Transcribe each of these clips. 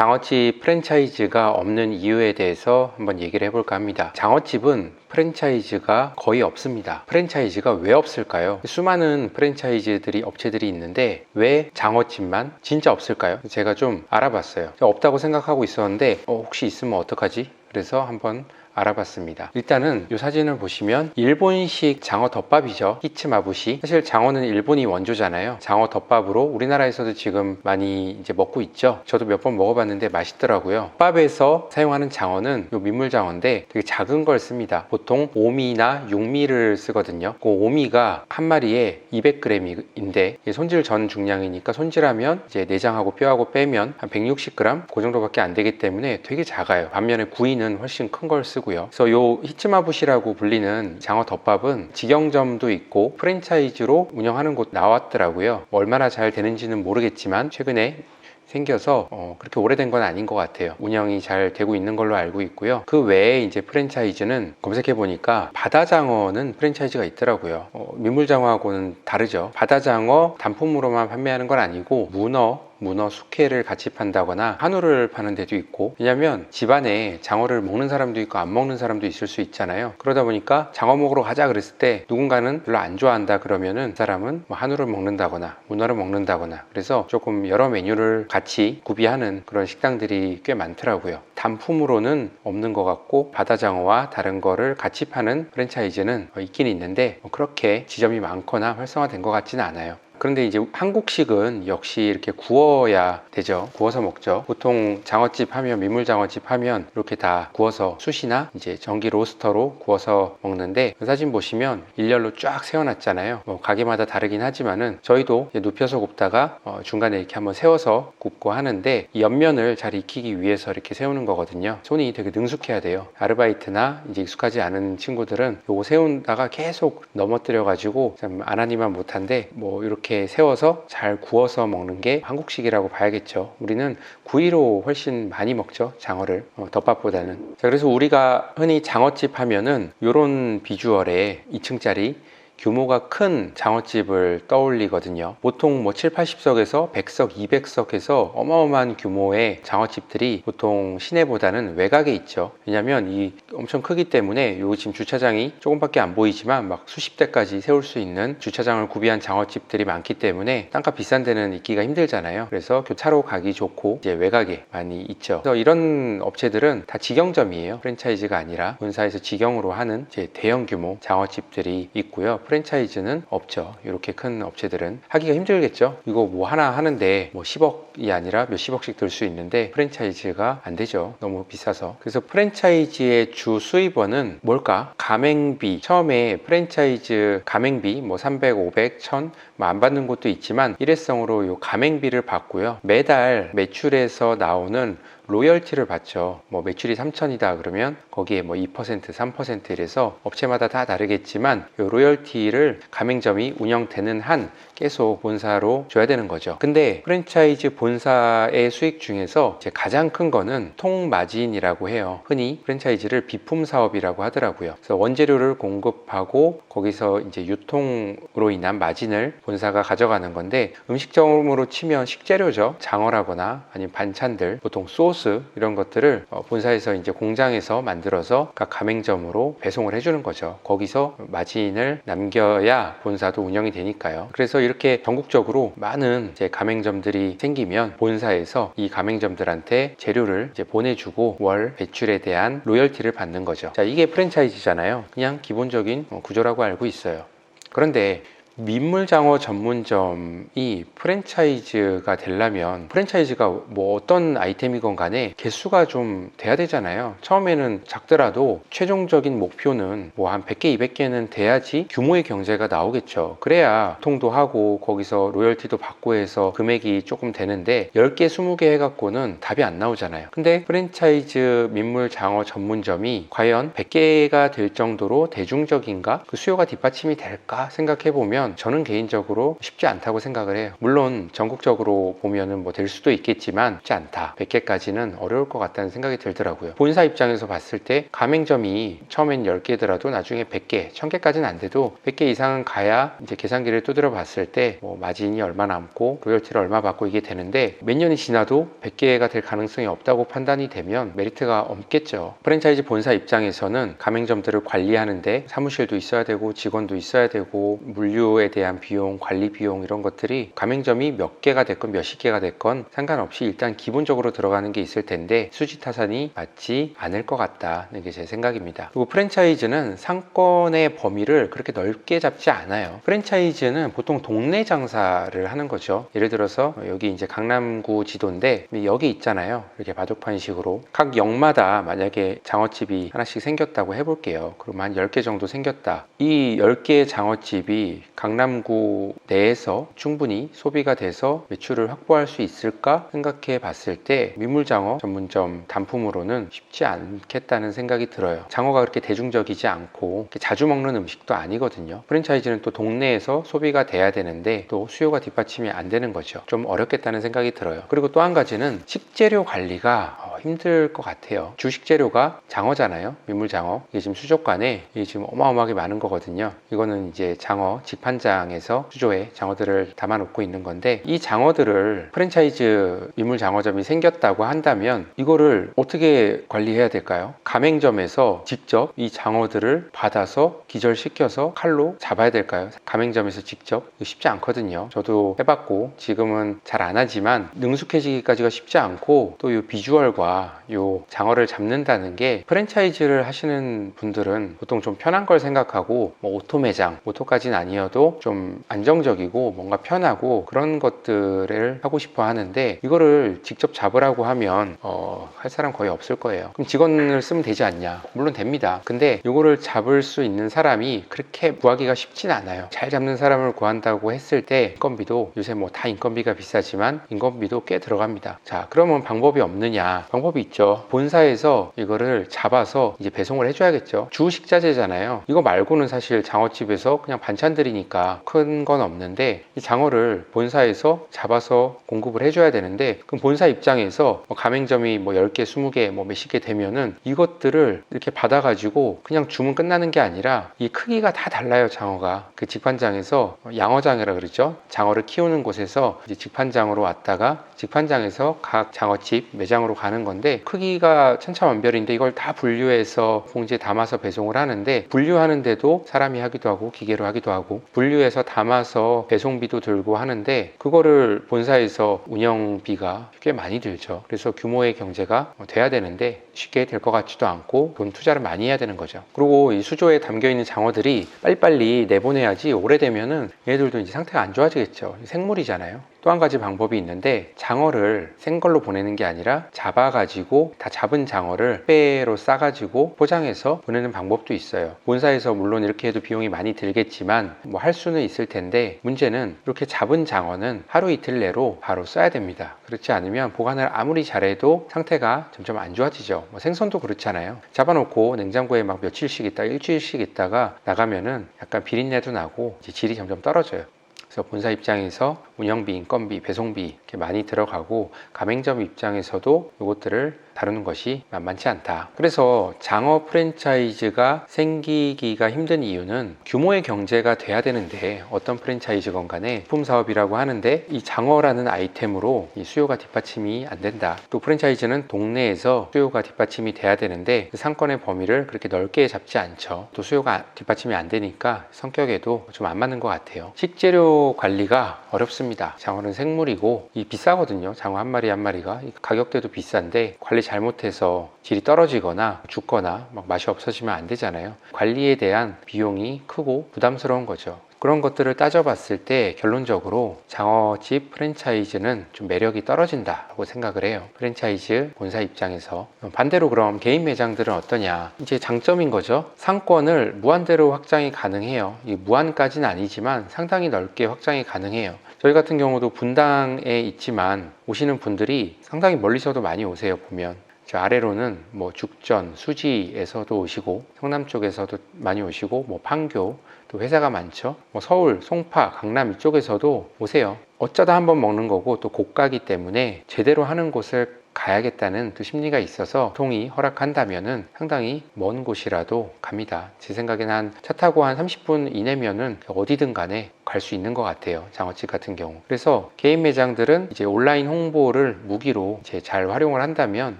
장어집 프랜차이즈가 없는 이유에 대해서 한번 얘기를 해볼까 합니다. 장어집은 프랜차이즈가 거의 없습니다. 프랜차이즈가 왜 없을까요? 수많은 프랜차이즈들이 업체들이 있는데 왜 장어집만 진짜 없을까요? 제가 좀 알아봤어요. 없다고 생각하고 있었는데 어, 혹시 있으면 어떡하지? 그래서 한번 알아봤습니다. 일단은 이 사진을 보시면 일본식 장어 덮밥이죠. 히츠마부시. 사실 장어는 일본이 원조잖아요. 장어 덮밥으로 우리나라에서도 지금 많이 이제 먹고 있죠. 저도 몇 번 먹어봤는데 맛있더라고요. 밥에서 사용하는 장어는 이 민물장어인데 되게 작은 걸 씁니다. 보통 5미나 6미를 쓰거든요. 그 5미가 한 마리에 200g인데 손질 전 중량이니까 손질하면 이제 내장하고 뼈하고 빼면 한 160g 그 정도밖에 안 되기 때문에 되게 작아요. 반면에 구이는 훨씬 큰 걸 쓰고 요. 그래서 요 히츠마부시라고 불리는 장어 덮밥은 직영점도 있고 프랜차이즈로 운영하는 곳 나왔더라고요. 뭐 얼마나 잘 되는지는 모르겠지만 최근에 생겨서 어, 그렇게 오래된 건 아닌 것 같아요. 운영이 잘 되고 있는 걸로 알고 있고요. 그 외에 이제 프랜차이즈는 검색해 보니까 바다장어는 프랜차이즈가 있더라고요. 어, 민물장어하고는 다르죠. 바다장어 단품으로만 판매하는 건 아니고 문어, 문어 숙회를 같이 판다거나 한우를 파는 데도 있고 왜냐면 집안에 장어를 먹는 사람도 있고 안 먹는 사람도 있을 수 있잖아요. 그러다 보니까 장어 먹으러 가자 그랬을 때 누군가는 별로 안 좋아한다 그러면은 그 사람은 뭐 한우를 먹는다거나 문어를 먹는다거나 그래서 조금 여러 메뉴를 같이 구비하는 그런 식당들이 꽤 많더라고요. 단품으로는 없는 것 같고 바다장어와 다른 거를 같이 파는 프랜차이즈는 있긴 있는데 뭐 그렇게 지점이 많거나 활성화된 것 같지는 않아요 그런데 이제 한국식은 역시 이렇게 구워야 되죠. 구워서 먹죠. 보통 장어집 하면 민물장어집 하면 이렇게 다 구워서 숯이나 이제 전기 로스터로 구워서 먹는데 그 사진 보시면 일렬로 쫙 세워놨잖아요. 뭐 가게마다 다르긴 하지만은 저희도 눕혀서 굽다가 어 중간에 이렇게 한번 세워서 굽고 하는데 이 옆면을 잘 익히기 위해서 이렇게 세우는 거거든요. 손이 되게 능숙해야 돼요. 아르바이트나 이제 익숙하지 않은 친구들은 요거 세운다가 계속 넘어뜨려 가지고 참 안 하니만 못한데 뭐 이렇게 이렇게 세워서 잘 구워서 먹는 게 한국식이라고 봐야겠죠. 우리는 구이로 훨씬 많이 먹죠. 장어를 어, 덮밥보다는. 자, 그래서 우리가 흔히 장어집 하면은 이런 비주얼의 2층짜리 규모가 큰 장어집을 떠올리거든요. 보통 뭐 7, 80석에서 100석, 200석에서 어마어마한 규모의 장어집들이 보통 시내보다는 외곽에 있죠. 왜냐면 이 엄청 크기 때문에 요 지금 주차장이 조금밖에 안 보이지만 막 수십 대까지 세울 수 있는 주차장을 구비한 장어집들이 많기 때문에 땅값 비싼 데는 있기가 힘들잖아요. 그래서 교차로 가기 좋고 이제 외곽에 많이 있죠. 그래서 이런 업체들은 다 직영점이에요. 프랜차이즈가 아니라 본사에서 직영으로 하는 이제 대형 규모 장어집들이 있고요. 프랜차이즈는 없죠. 이렇게 큰 업체들은 하기가 힘들겠죠. 이거 뭐 하나 하는데 뭐 10억이 아니라 몇십억씩 들 수 있는데 프랜차이즈가 안 되죠. 너무 비싸서. 그래서 프랜차이즈의 주 수입원은 뭘까? 가맹비. 처음에 프랜차이즈 가맹비 뭐 300, 500, 1000 뭐 안 받는 곳도 있지만 일회성으로 요 가맹비를 받고요. 매달 매출에서 나오는 로열티를 받죠. 뭐 매출이 3천이다 그러면 거기에 뭐 2%, 3% 이래서 업체마다 다 다르겠지만 이 로열티를 가맹점이 운영되는 한 계속 본사로 줘야 되는 거죠. 근데 프랜차이즈 본사의 수익 중에서 가장 큰 거는 통마진이라고 해요. 흔히 프랜차이즈를 비품 사업이라고 하더라고요. 그래서 원재료를 공급하고 거기서 이제 유통으로 인한 마진을 본사가 가져가는 건데 음식점으로 치면 식재료죠. 장어라거나 아니면 반찬들, 보통 소스 이런 것들을 어, 본사에서 이제 공장에서 만들어서 각 가맹점으로 배송을 해주는 거죠. 거기서 마진을 남겨야 본사도 운영이 되니까요. 그래서 이렇게 전국적으로 많은 이제 가맹점들이 생기면 본사에서 이 가맹점들한테 재료를 이제 보내주고 월 매출에 대한 로열티를 받는 거죠. 자, 이게 프랜차이즈잖아요. 그냥 기본적인 어, 구조라고 알고 있어요. 그런데 민물장어 전문점이 프랜차이즈가 되려면 프랜차이즈가 뭐 어떤 아이템이건 간에 개수가 좀 돼야 되잖아요. 처음에는 작더라도 최종적인 목표는 뭐 한 100개, 200개는 돼야지 규모의 경제가 나오겠죠. 그래야 통도 하고 거기서 로열티도 받고 해서 금액이 조금 되는데 10개, 20개 해갖고는 답이 안 나오잖아요. 근데 프랜차이즈 민물장어 전문점이 과연 100개가 될 정도로 대중적인가? 그 수요가 뒷받침이 될까 생각해 보면 되면 저는 개인적으로 쉽지 않다고 생각을 해요. 물론 전국적으로 보면은 뭐 될 수도 있겠지만 쉽지 않다. 100개까지는 어려울 것 같다는 생각이 들더라고요. 본사 입장에서 봤을 때 가맹점이 처음엔 10개더라도 나중에 100개, 1000개까지는 안 돼도 100개 이상은 가야 이제 계산기를 두드려 봤을 때 뭐 마진이 얼마 남고 로열티를 얼마 받고 이게 되는데 몇 년이 지나도 100개가 될 가능성이 없다고 판단이 되면 메리트가 없겠죠. 프랜차이즈 본사 입장에서는 가맹점들을 관리하는데 사무실도 있어야 되고 직원도 있어야 되고 물류 에 대한 비용, 관리 비용 이런 것들이 가맹점이 몇 개가 됐건 몇십 개가 됐건 상관없이 일단 기본적으로 들어가는 게 있을 텐데 수지 타산이 맞지 않을 것 같다는 게 제 생각입니다. 그리고 프랜차이즈는 상권의 범위를 그렇게 넓게 잡지 않아요. 프랜차이즈는 보통 동네 장사를 하는 거죠. 예를 들어서 여기 이제 강남구 지도인데 여기 있잖아요. 이렇게 바둑판식으로 각 역마다 만약에 장어집이 하나씩 생겼다고 해볼게요. 그럼 한 10개 정도 생겼다. 이 10개의 장어집이 강남구 내에서 충분히 소비가 돼서 매출을 확보할 수 있을까 생각해 봤을 때 민물장어 전문점 단품으로는 쉽지 않겠다는 생각이 들어요. 장어가 그렇게 대중적이지 않고 자주 먹는 음식도 아니거든요. 프랜차이즈는 또 동네에서 소비가 돼야 되는데 또 수요가 뒷받침이 안 되는 거죠. 좀 어렵겠다는 생각이 들어요. 그리고 또 한 가지는 식재료 관리가 어, 힘들 것 같아요. 주식 재료가 장어잖아요. 민물장어. 이게 지금 수족관에 이게 지금 어마어마하게 많은 거거든요. 이거는 이제 장어 직판장에서 수조에 장어들을 담아놓고 있는 건데 이 장어들을 프랜차이즈 민물장어점이 생겼다고 한다면 이거를 어떻게 관리해야 될까요? 가맹점에서 직접 이 장어들을 받아서 기절시켜서 칼로 잡아야 될까요? 가맹점에서 직접 쉽지 않거든요. 저도 해봤고 지금은 잘 안 하지만 능숙해지기까지가 쉽지 않고 또 이 비주얼과 요 장어를 잡는다는 게 프랜차이즈를 하시는 분들은 보통 좀 편한 걸 생각하고 뭐 오토 매장, 오토까지는 아니어도 좀 안정적이고 뭔가 편하고 그런 것들을 하고 싶어 하는데 이거를 직접 잡으라고 하면 어, 할 사람 거의 없을 거예요. 그럼 직원을 쓰면 되지 않냐? 물론 됩니다. 근데 이거를 잡을 수 있는 사람이 그렇게 구하기가 쉽진 않아요. 잘 잡는 사람을 구한다고 했을 때 인건비도 요새 뭐 다 인건비가 비싸지만 인건비도 꽤 들어갑니다. 자, 그러면 방법이 없느냐? 방법이 있죠. 본사에서 이거를 잡아서 이제 배송을 해줘야겠죠. 주 식자재잖아요. 이거 말고는 사실 장어집에서 그냥 반찬들이니까 큰 건 없는데 이 장어를 본사에서 잡아서 공급을 해줘야 되는데 그럼 본사 입장에서 뭐 가맹점이 뭐 10개, 20개, 뭐 몇십 개 되면은 이것들을 이렇게 받아가지고 그냥 주문 끝나는 게 아니라 이 크기가 다 달라요, 장어가. 그 직판장에서 양어장이라 그러죠. 장어를 키우는 곳에서 직판장으로 왔다가 직판장에서 각 장어집 매장으로 가는 건데 크기가 천차만별인데 이걸 다 분류해서 봉지에 담아서 배송을 하는데 분류하는데도 사람이 하기도 하고 기계로 하기도 하고 분류해서 담아서 배송비도 들고 하는데 그거를 본사에서 운영비가 꽤 많이 들죠. 그래서 규모의 경제가 돼야 되는데 쉽게 될 것 같지도 않고 돈 투자를 많이 해야 되는 거죠. 그리고 이 수조에 담겨 있는 장어들이 빨리빨리 내보내야지 오래되면은 얘들도 이제 상태가 안 좋아지겠죠. 생물이잖아요. 또 한 가지 방법이 있는데 장어를 생걸로 보내는 게 아니라 잡아가지고 다 잡은 장어를 배로 싸가지고 포장해서 보내는 방법도 있어요. 본사에서 물론 이렇게 해도 비용이 많이 들겠지만 뭐 할 수는 있을 텐데 문제는 이렇게 잡은 장어는 하루 이틀 내로 바로 써야 됩니다. 그렇지 않으면 보관을 아무리 잘해도 상태가 점점 안 좋아지죠. 뭐 생선도 그렇잖아요. 잡아놓고 냉장고에 막 며칠씩 있다 일주일씩 있다가 나가면은 약간 비린내도 나고 이제 질이 점점 떨어져요. 그래서 본사 입장에서 운영비, 인건비, 배송비 이렇게 많이 들어가고 가맹점 입장에서도 이것들을 다루는 것이 만만치 않다. 그래서 장어 프랜차이즈가 생기기가 힘든 이유는 규모의 경제가 돼야 되는데 어떤 프랜차이즈건 간에 품 사업이라고 하는데 이 장어라는 아이템으로 이 수요가 뒷받침이 안 된다. 또 프랜차이즈는 동네에서 수요가 뒷받침이 돼야 되는데 그 상권의 범위를 그렇게 넓게 잡지 않죠. 또 수요가 뒷받침이 안 되니까 성격에도 좀 안 맞는 것 같아요. 식재료 관리가 어렵습니다. 장어는 생물이고 이 비싸거든요. 장어 한 마리 한 마리가 가격대도 비싼데 관리 잘못해서 질이 떨어지거나 죽거나 막 맛이 없어지면 안 되잖아요. 관리에 대한 비용이 크고 부담스러운 거죠. 그런 것들을 따져봤을 때 결론적으로 장어집 프랜차이즈는 좀 매력이 떨어진다고 생각을 해요. 프랜차이즈 본사 입장에서 반대로 그럼 개인 매장들은 어떠냐? 이제 장점인 거죠. 상권을 무한대로 확장이 가능해요. 이 무한까지는 아니지만 상당히 넓게 확장이 가능해요. 저희 같은 경우도 분당에 있지만 오시는 분들이 상당히 멀리서도 많이 오세요 보면 저 아래로는 뭐 죽전, 수지에서도 오시고 성남 쪽에서도 많이 오시고 뭐 판교 또 회사가 많죠. 뭐 서울, 송파, 강남 이쪽에서도 오세요. 어쩌다 한번 먹는 거고 또 고가기 때문에 제대로 하는 곳을 가야겠다는 또 심리가 있어서 통이 허락한다면은 상당히 먼 곳이라도 갑니다. 제 생각에는 한 차 타고 한 30분 이내면은 어디든 간에 갈 수 있는 것 같아요. 장어집 같은 경우. 그래서 개인 매장들은 이제 온라인 홍보를 무기로 이제 잘 활용을 한다면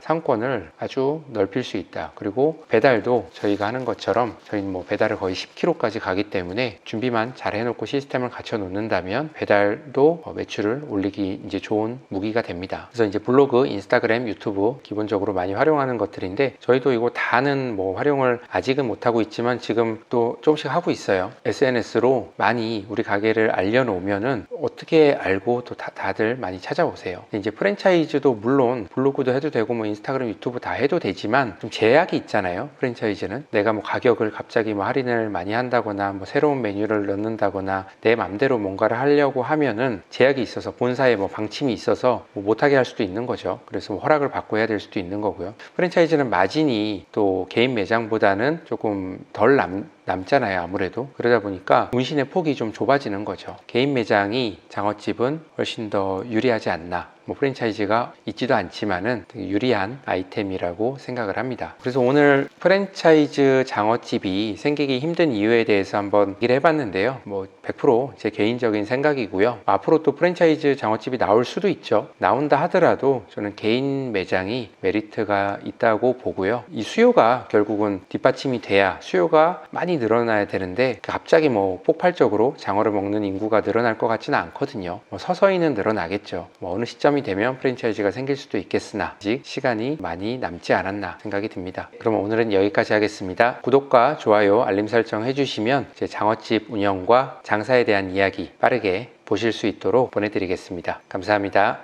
상권을 아주 넓힐 수 있다. 그리고 배달도 저희가 하는 것처럼 저희는 뭐 배달을 거의 10km까지 가기 때문에 준비만 잘 해놓고 시스템을 갖춰 놓는다면 배달도 어, 매출을 올리기 이제 좋은 무기가 됩니다. 그래서 이제 블로그, 인스타 그램, 유튜브 기본적으로 많이 활용하는 것들인데 저희도 이거 다는 뭐 활용을 아직은 못하고 있지만 지금 또 조금씩 하고 있어요. SNS로 많이 우리 가게를 알려놓으면은 어떻게 알고 또 다, 다들 많이 찾아오세요. 이제 프랜차이즈도 물론 블로그도 해도 되고 뭐 인스타그램, 유튜브 다 해도 되지만 좀 제약이 있잖아요. 프랜차이즈는 내가 뭐 가격을 갑자기 뭐 할인을 많이 한다거나 뭐 새로운 메뉴를 넣는다거나 내 맘대로 뭔가를 하려고 하면은 제약이 있어서 본사에 뭐 방침이 있어서 뭐 못하게 할 수도 있는 거죠. 그래서 뭐 허락을 받고 해야 될 수도 있는 거고요. 프랜차이즈는 마진이 또 개인 매장보다는 조금 덜 남, 남잖아요 아무래도. 그러다 보니까 운신의 폭이 좀 좁아지는 거죠. 개인 매장이 장어집은 훨씬 더 유리하지 않나. 뭐 프랜차이즈가 있지도 않지만은 되게 유리한 아이템이라고 생각을 합니다. 그래서 오늘 프랜차이즈 장어집이 생기기 힘든 이유에 대해서 한번 얘기를 해봤는데요. 뭐 100%제 개인적인 생각이고요. 앞으로 또 프랜차이즈 장어집이 나올 수도 있죠. 나온다 하더라도 저는 개인 매장이 메리트가 있다고 보고요. 이 수요가 결국은 뒷받침이 돼야 수요가 많이 늘어나야 되는데 갑자기 뭐 폭발적으로 장어를 먹는 인구가 늘어날 것 같지는 않거든요. 뭐 서서히는 늘어나겠죠. 뭐 어느 시점이 되면 프랜차이즈가 생길 수도 있겠으나 아직 시간이 많이 남지 않았나 생각이 듭니다. 그럼 오늘은 여기까지 하겠습니다. 구독과 좋아요, 알림 설정 해주시면 제 장어집 운영과 장사에 대한 이야기 빠르게 보실 수 있도록 보내드리겠습니다. 감사합니다.